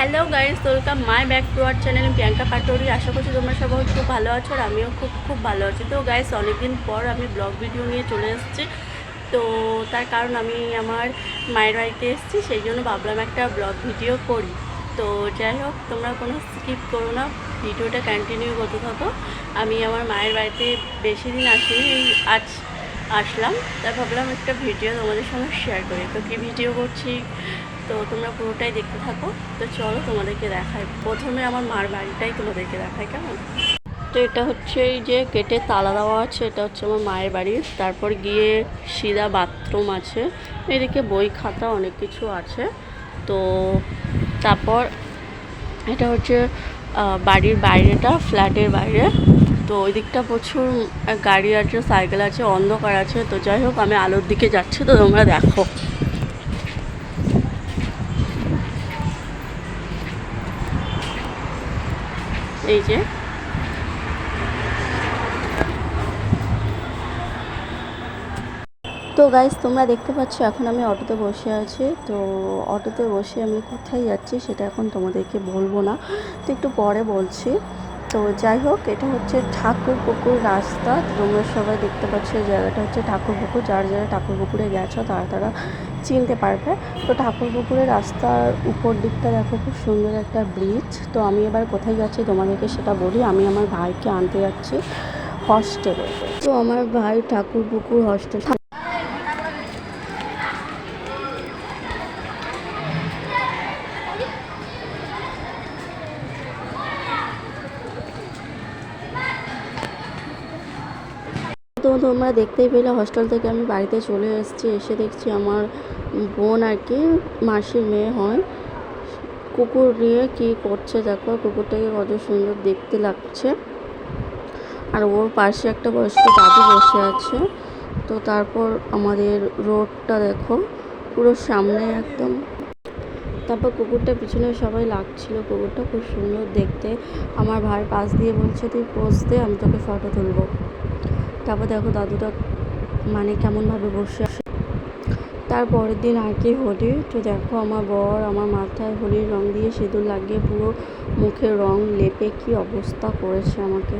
Hello guys welcome my back to our channel Priyanka Patori আশা করছি তোমরা সবাই খুব ভালো আছো আর আমিও খুব খুব ভালো আছি। তো গাইস অনেকদিন পর আমি ব্লগ ভিডিও নিয়ে চলে এসেছি। তো তার কারণ আমি আমার মায়ের বাড়িতে এসেছি, সেই জন্য ভাবলাম একটা ব্লগ ভিডিও করি। তো যাই হোক, তোমরা কোনো স্কিপ করো না, ভিডিওটা কন্টিনিউ করতে থাকো। আমি আমার মায়ের বাড়িতে বেশি দিন আসিনি আজ আসলাম। তাই ভাবলাম একটা ভিডিও তোমাদের সঙ্গে শেয়ার করি। তো কী ভিডিও করছি? তো তোমরা পুরোটাই দেখতে থাকো। তো চলো তোমাদেরকে দেখাই। প্রথমে আমার মার বাড়িটাই তোমাদেরকে দেখাই, কেমন? তো এটা হচ্ছে এই যে গেটে তালা দেওয়া আছে, এটা হচ্ছে আমার মায়ের বাড়ি। তারপর গিয়ে সিধা বাথরুম আছে। এদিকে বই খাতা অনেক কিছু আছে। তো তারপর এটা হচ্ছে বাড়ির বাইরেটা, ফ্ল্যাটের বাইরে। তো ওই দিকটা প্রচুর গাড়ি আছে, সাইকেল আছে, অন্ধকার আছে। তো যাই হোক, আমি আলোর দিকে যাচ্ছি, তো তোমরা দেখো। এই যে। তো গাইজ তোমরা দেখতে পাচ্ছ, এখন আমি অটোতে বসে আছি। তো অটোতে বসে আমি কোথায় যাচ্ছি সেটা এখন তোমাদেরকে বলব না। তো একটু পরে বলছি। তো যাই হোক, এটা হচ্ছে ঠাকুর পুকুর রাস্তা। তোমরা সবাই দেখতে পাচ্ছ জায়গাটা হচ্ছে ঠাকুর পুকুর যার যারা ঠাকুর পুকুরে গেছো, তারা তারা চিনতে পারবে। তো ঠাকুর পুকুরের রাস্তার উপর দিকটা দেখো, খুব সুন্দর একটা ব্রিজ তো আমি এবার কোথায় যাচ্ছি তোমাদেরকে সেটা বলি। আমি আমার ভাইকে আনতে যাচ্ছি হস্টেলে তো আমার ভাই ঠাকুর পুকুর হস্টেল তো তোমরা দেখতেই পেলে হস্টেল থেকে আমি বাড়িতে চলে এসেছি, এসে দেখছি আমার বোন আর কি মাসির মেয়ে হয়। কুকুর নিয়ে কি করছে দেখো, কুকুরটাকে কত সুন্দর দেখতে লাগছে। আর ওর পাশে একটা বয়স্ক দাদু বসে আছে। তো তারপর আমাদের রোডটা দেখো, পুরো সামনে একদম। তারপর কুকুরটা পিছনে সবাই লাগছিল, কুকুরটা খুব সুন্দর দেখতে। আমার ভাই পাশ দিয়ে বলছে, তুই পোজ দে, আমি তোকে ফটো তুলবো। তারপর দেখো দাদুটা মানে কেমনভাবে বসে আসে তারপরের দিন আর কি হোলি? তো দেখো আমার বর, আমার মাথায় হোলির রং দিয়ে সিঁদুর লাগিয়ে পুরো মুখে রং লেপে কি অবস্থা করেছে আমাকে।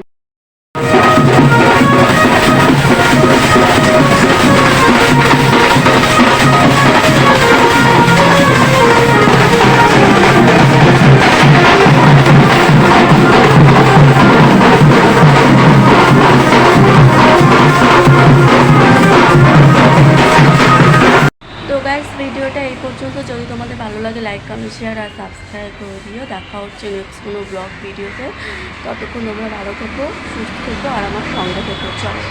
গাইস ভিডিওটা এই পর্যন্ত। যদি তোমাদের ভালো লাগে লাইক কমেন্ট শেয়ার আর সাবস্ক্রাইব করে দিও। দেখা হচ্ছে নেক্সট কোনো ব্লগ ভিডিওতে। ততক্ষণ তোমরা ভালো থেকো, সুস্থ থেকো আর আমার সঙ্গে থেকো। চলো।